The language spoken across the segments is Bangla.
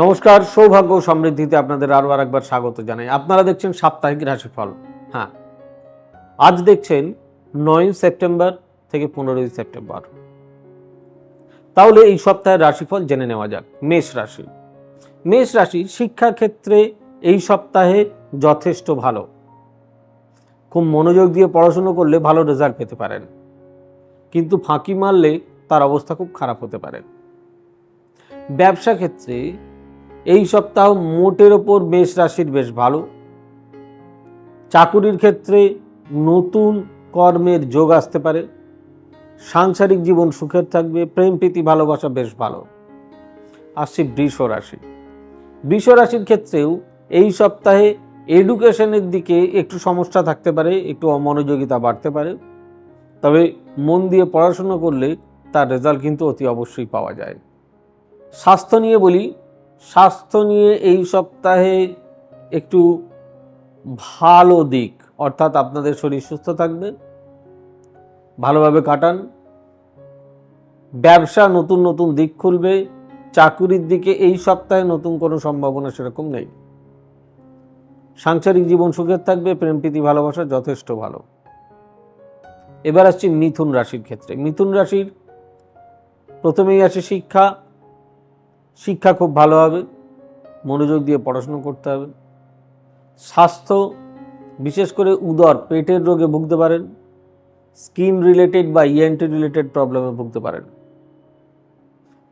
নমস্কার, সৌভাগ্য সমৃদ্ধিতে আপনাদের আরও একবার স্বাগত জানাই। আপনারা দেখছেন সাপ্তাহিক রাশিফল। হ্যাঁ আজ দেখছেন নয় সেপ্টেম্বর থেকে পনেরোই সেপ্টেম্বর। তাহলে এই সপ্তাহের রাশিফল জেনে নেওয়া যাক, মেষ রাশি। মেষ রাশি শিক্ষাক্ষেত্রে এই সপ্তাহে যথেষ্ট ভালো। খুব মনোযোগ দিয়ে পড়াশুনো করলে ভালো রেজাল্ট পেতে পারেন। কিন্তু ফাঁকি মারলে তার অবস্থা খুব খারাপ হতে পারে। ব্যবসা ক্ষেত্রে এই সপ্তাহ মোটের ওপর মেষ রাশির বেশ ভালো। চাকুরির ক্ষেত্রে নতুন কর্মের যোগ আসতে পারে। সাংসারিক জীবন সুখের থাকবে, প্রেম, প্রীতি, ভালোবাসা বেশ ভালো। আসছি বৃষ রাশি। বৃষ রাশির ক্ষেত্রেও এই সপ্তাহে এডুকেশনের দিকে একটু সমস্যা থাকতে পারে, একটু অমনোযোগিতা বাড়তে পারে। তবে মন দিয়ে পড়াশুনো করলে তার রেজাল্ট কিন্তু অতি অবশ্যই পাওয়া যায়। স্বাস্থ্য নিয়ে বলি স্বাস্থ্য নিয়ে এই সপ্তাহে একটু ভালো দিক। অর্থাৎ আপনাদের শরীর সুস্থ থাকবে, ভালোভাবে কাটান। ব্যবসা নতুন নতুন দিক খুলবে, চাকুরির দিকে এই সপ্তাহে নতুন কোনো সম্ভাবনা সেরকম নেই। সাংসারিক জীবন সুখের থাকবে, প্রেম, প্রীতি, ভালোবাসা যথেষ্ট ভালো। এবার আসছি মিথুন রাশির ক্ষেত্রে। মিথুন রাশির প্রথমেই আছে শিক্ষা শিক্ষা খুব ভালো হবে, মনোযোগ দিয়ে পড়াশুনো করতে হবে। স্বাস্থ্য, বিশেষ করে উদর, পেটের রোগে ভুগতে পারেন। স্কিন রিলেটেড বা ইএনটি রিলেটেড প্রবলেমে ভুগতে পারেন।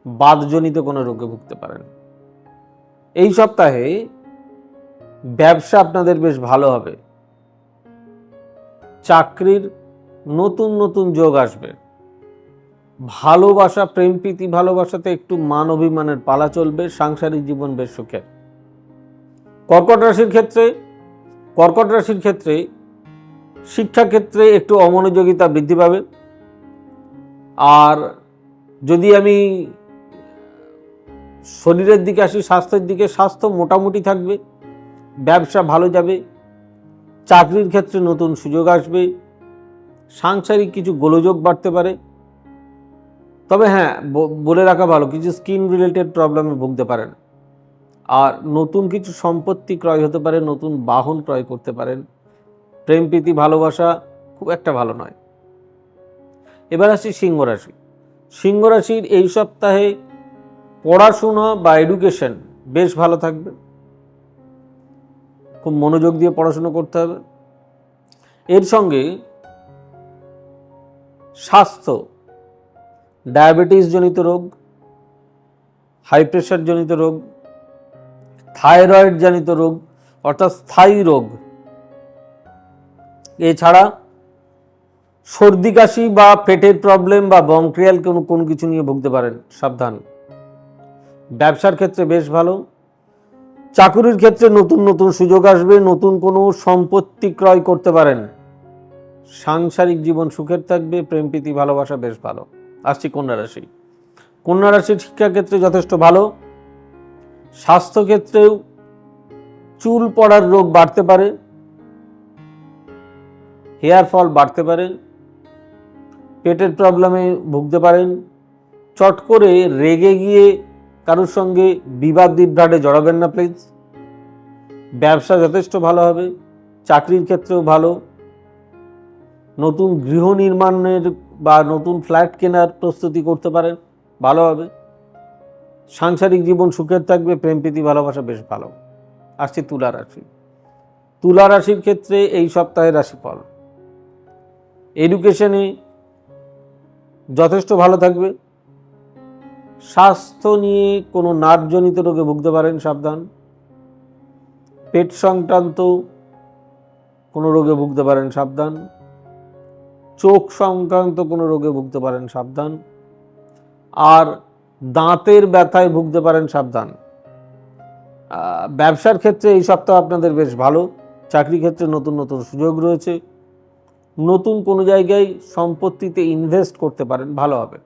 বাদজনিত কোনো রোগে ভুগতে পারেন। এই সপ্তাহে ব্যবসা আপনাদের বেশ ভালো হবে। চাকরির নতুন নতুন যোগ আসবে। ভালোবাসা, প্রেম, প্রীতি, ভালোবাসাতে একটু মান অভিমানের পালা চলবে, সাংসারিক জীবন বেশ সুখের। কর্কট রাশির ক্ষেত্রে, কর্কট রাশির ক্ষেত্রে শিক্ষাক্ষেত্রে একটু অমনোযোগিতা বৃদ্ধি পাবে। আর যদি আমি শরীরের দিকে আসি, স্বাস্থ্যের দিকে, স্বাস্থ্য মোটামুটি থাকবে, ব্যবসা ভালো যাবে, চাকরির ক্ষেত্রে নতুন সুযোগ আসবে, সাংসারিক কিছু গোলযোগ বাড়তে পারে তবে হ্যাঁ বলে রাখা ভালো, কিছু স্কিন রিলেটেড প্রবলেমে ভুগতে পারেন। আর নতুন কিছু সম্পত্তি ক্রয় হতে পারে, নতুন বাহন ক্রয় করতে পারেন। প্রেম, প্রীতি, ভালোবাসা খুব একটা ভালো নয়। এবার আসি সিংহ রাশি। সিংহ রাশির এই সপ্তাহে পড়াশোনা বা এডুকেশন বেশ ভালো থাকবে। খুব মনোযোগ দিয়ে পড়াশুনো করতে হবে। এর সঙ্গে স্বাস্থ্য ডায়াবেটিস জনিত রোগ হাই প্রেশার জনিত রোগ থাইরয়েড জনিত রোগ, অর্থাৎ স্থায়ী রোগ। এছাড়া সর্দি, কাশি বা পেটের প্রবলেম বা বংক্রিয়াল কোনো কোনো কিছু নিয়ে ভুগতে পারেন, সাবধান। ব্যবসার ক্ষেত্রে বেশ ভালো। চাকুরির ক্ষেত্রে নতুন নতুন সুযোগ আসবে, নতুন কোনো সম্পত্তি ক্রয় করতে পারেন। সাংসারিক জীবন সুখের থাকবে, প্রেম, প্রীতি, ভালোবাসা বেশ ভালো। আসছি কন্যা রাশি। কন্যা রাশির শিক্ষাক্ষেত্রে যথেষ্ট ভালো। স্বাস্থ্যক্ষেত্রেও চুল পড়ার রোগ বাড়তে পারে। হেয়ার ফল বাড়তে পারে। পেটের প্রবলেমে ভুগতে পারেন। চট করে রেগে গিয়ে কারোর সঙ্গে বিবাদ বিভ্রাটে জড়াবেন না, প্লিজ। ব্যবসা যথেষ্ট ভালো হবে। চাকরির ক্ষেত্রেও ভালো। নতুন গৃহ নির্মাণের বা নতুন ফ্ল্যাট কেনার প্রস্তুতি করতে পারেন, ভালো হবে। সাংসারিক জীবন সুখের থাকবে, প্রেম, প্রীতি, ভালোবাসা বেশ ভালো। আসছে তুলা রাশি। তুলা রাশির ক্ষেত্রে এই সপ্তাহের রাশিফল। এডুকেশনে যথেষ্ট ভালো থাকবে। স্বাস্থ্য নিয়ে কোনো নার্ভজনিত রোগে ভুগতে পারেন, সাবধান। পেট সংক্রান্ত কোনো রোগে ভুগতে পারেন, সাবধান। চোখ সংক্রান্ত কোনো রোগে ভুগতে পারেন, সাবধান। আর দাঁতের ব্যথায় ভুগতে পারেন, সাবধান। ব্যবসার ক্ষেত্রে এই সপ্তাহ আপনাদের বেশ ভালো। চাকরি ক্ষেত্রে নতুন নতুন সুযোগ রয়েছে। নতুন কোনো জায়গায় সম্পত্তিতে ইনভেস্ট করতে পারেন, ভালো হবে।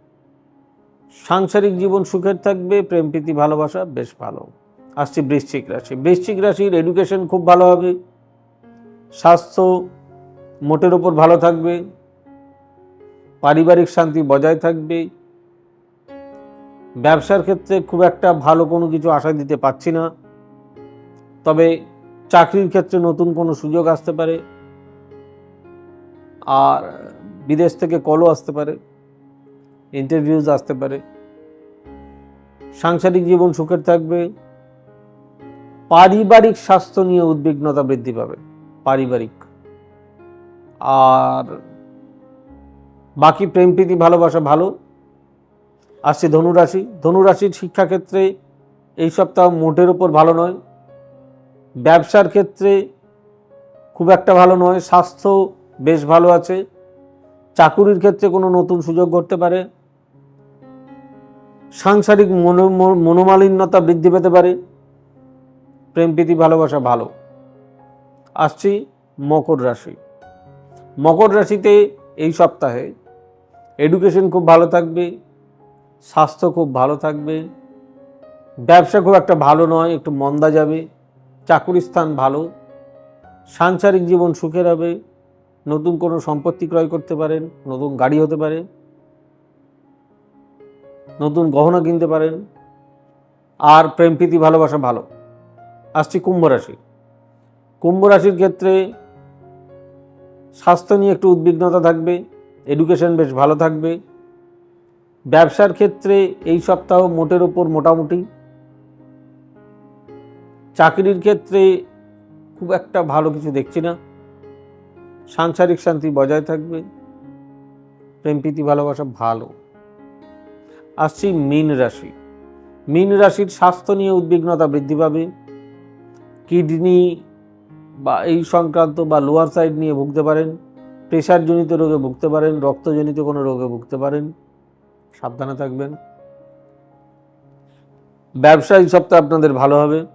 সাংসারিক জীবন সুখের থাকবে, প্রেম, প্রীতি, ভালোবাসা বেশ ভালো। আসছে বৃশ্চিক রাশি। বৃশ্চিক রাশির এডুকেশন খুব ভালো হবে। স্বাস্থ্য মোটের ওপর ভালো থাকবে। পারিবারিক শান্তি বজায় থাকবে। ব্যবসার ক্ষেত্রে খুব একটা ভালো কোনো কিছু আশা দিতে পারছি না। তবে চাকরির ক্ষেত্রে নতুন কোনো সুযোগ আসতে পারে। আর বিদেশ থেকে কলও আসতে পারে। ইন্টারভিউজ আসতে পারে। সাংসারিক জীবন সুখের থাকবে। পারিবারিক স্বাস্থ্য নিয়ে উদ্বিগ্নতা বৃদ্ধি পাবে, পারিবারিক। আর বাকি প্রেম, প্রীতি, ভালোবাসা ভালো। আসছে ধনুরাশি। ধনুরাশির শিক্ষাক্ষেত্রে এই সপ্তাহ মোটের ওপর ভালো নয়। ব্যবসার ক্ষেত্রে খুব একটা ভালো নয়। স্বাস্থ্য বেশ ভালো আছে। চাকুরির ক্ষেত্রে কোনো নতুন সুযোগ ঘটতে পারে। সাংসারিক মনো মনোমালিন্যতা বৃদ্ধি পেতে পারে। প্রেম, প্রীতি, ভালোবাসা ভালো। আসছি মকর রাশি। মকর রাশিতে এই সপ্তাহে এডুকেশন খুব ভালো থাকবে, স্বাস্থ্য খুব ভালো থাকবে, ব্যবসা খুব একটা ভালো নয়, একটু মন্দা যাবে, চাকুরি স্থান ভালো, সাংসারিক জীবন সুখের হবে, নতুন কোনো সম্পত্তি ক্রয় করতে পারেন, নতুন গাড়ি হতে পারে, নতুন গহনা কিনতে পারেন, আর প্রেম, প্রীতি, ভালোবাসা ভালো। আসছি কুম্ভ রাশি। কুম্ভ রাশির ক্ষেত্রে স্বাস্থ্য নিয়ে একটু উদ্বিগ্নতা থাকবে এডুকেশন বেশ ভালো থাকবে। ব্যবসার ক্ষেত্রে এই সপ্তাহ মোটের ওপর মোটামুটি। চাকরির ক্ষেত্রে খুব একটা ভালো কিছু দেখছি না। সাংসারিক শান্তি বজায় থাকবে। প্রেম, প্রীতি, ভালোবাসা ভালো। আসছি মীন রাশি। মীন রাশির স্বাস্থ্য নিয়ে উদ্বিগ্নতা বৃদ্ধি পাবে। কিডনি বা এই সংক্রান্ত বা লোয়ার সাইড নিয়ে ভুগতে পারেন। প্রেশারজনিত রোগে ভুগতে পারেন, রক্তজনিত কোনো রোগে ভুগতে পারেন, সাবধানে থাকবেন। ব্যবসা এই সপ্তাহে আপনাদের ভালো হবে।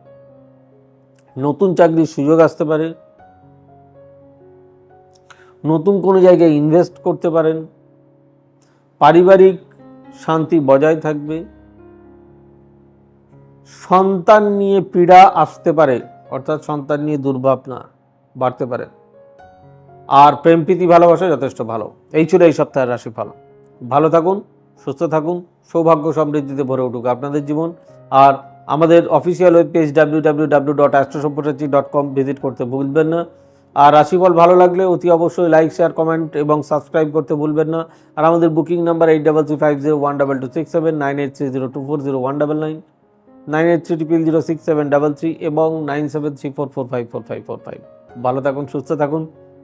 নতুন চাকরির সুযোগ আসতে পারে। নতুন কোনো জায়গায় ইনভেস্ট করতে পারেন। পারিবারিক শান্তি বজায় থাকবে। সন্তান নিয়ে পীড়া আসতে পারে, অর্থাৎ সন্তান নিয়ে দুর্ভাবনা বাড়তে পারে। আর প্রেম, প্রীতি, ভালোবাসা যথেষ্ট ভালো। এই ছিল এই সপ্তাহের রাশিফল। ভালো থাকুন, সুস্থ থাকুন, সৌভাগ্য সমৃদ্ধিতে ভরে উঠুক আপনাদের জীবন। আর আমাদের official web page W W W dot অ্যাস্ট্রোসভ্যসাচী dot com visit করতে ভুলবেন না। আর রাশিফল ভালো লাগলে অতি অবশ্যই লাইক শেয়ার কমেন্ট এবং সাবস্ক্রাইব করতে ভুলবেন না। আর আমাদের booking number eight double three five zero one double two six seven nine eight three zero two four zero one double nine nine eight three triple zero six seven double three এবং nine seven three four four five four five four five ভালো থাকুন, সুস্থ থাকুন।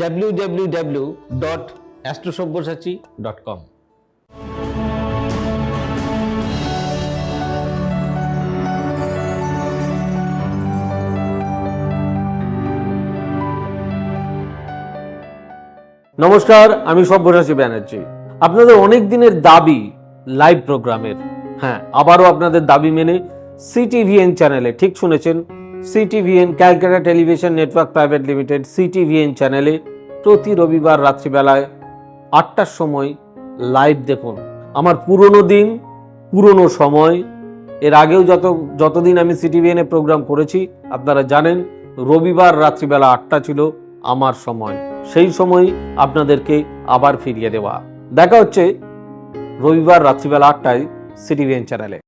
W W W dot dot com নমস্কার, আমি সব্যসাচী ব্যানার্জি। আপনাদের অনেক দিনের দাবি লাইভ প্রোগ্রামের। হ্যাঁ আবারও আপনাদের দাবি মেনে সিটিভিএন চ্যানেলে ঠিক শুনেছেন CTVN Calcutta television network private limited CTVN চ্যানেলে প্রতি রবিবার রাত্রিবেলায় আটটার সময় লাইভ দেখুন। আমার পুরনো দিন, পুরনো সময়, এর আগেও যত, যতদিন আমি সিটিভিএনে প্রোগ্রাম করেছি, আপনারা জানেন রবিবার রাত্রিবেলা আটটা ছিল আমার সময়। সেই সময় আপনাদেরকে আবার ফিরিয়ে দেওয়া। দেখা হচ্ছে রবিবার রাত্রিবেলা আটটায় সিটিভিএন চ্যানেলে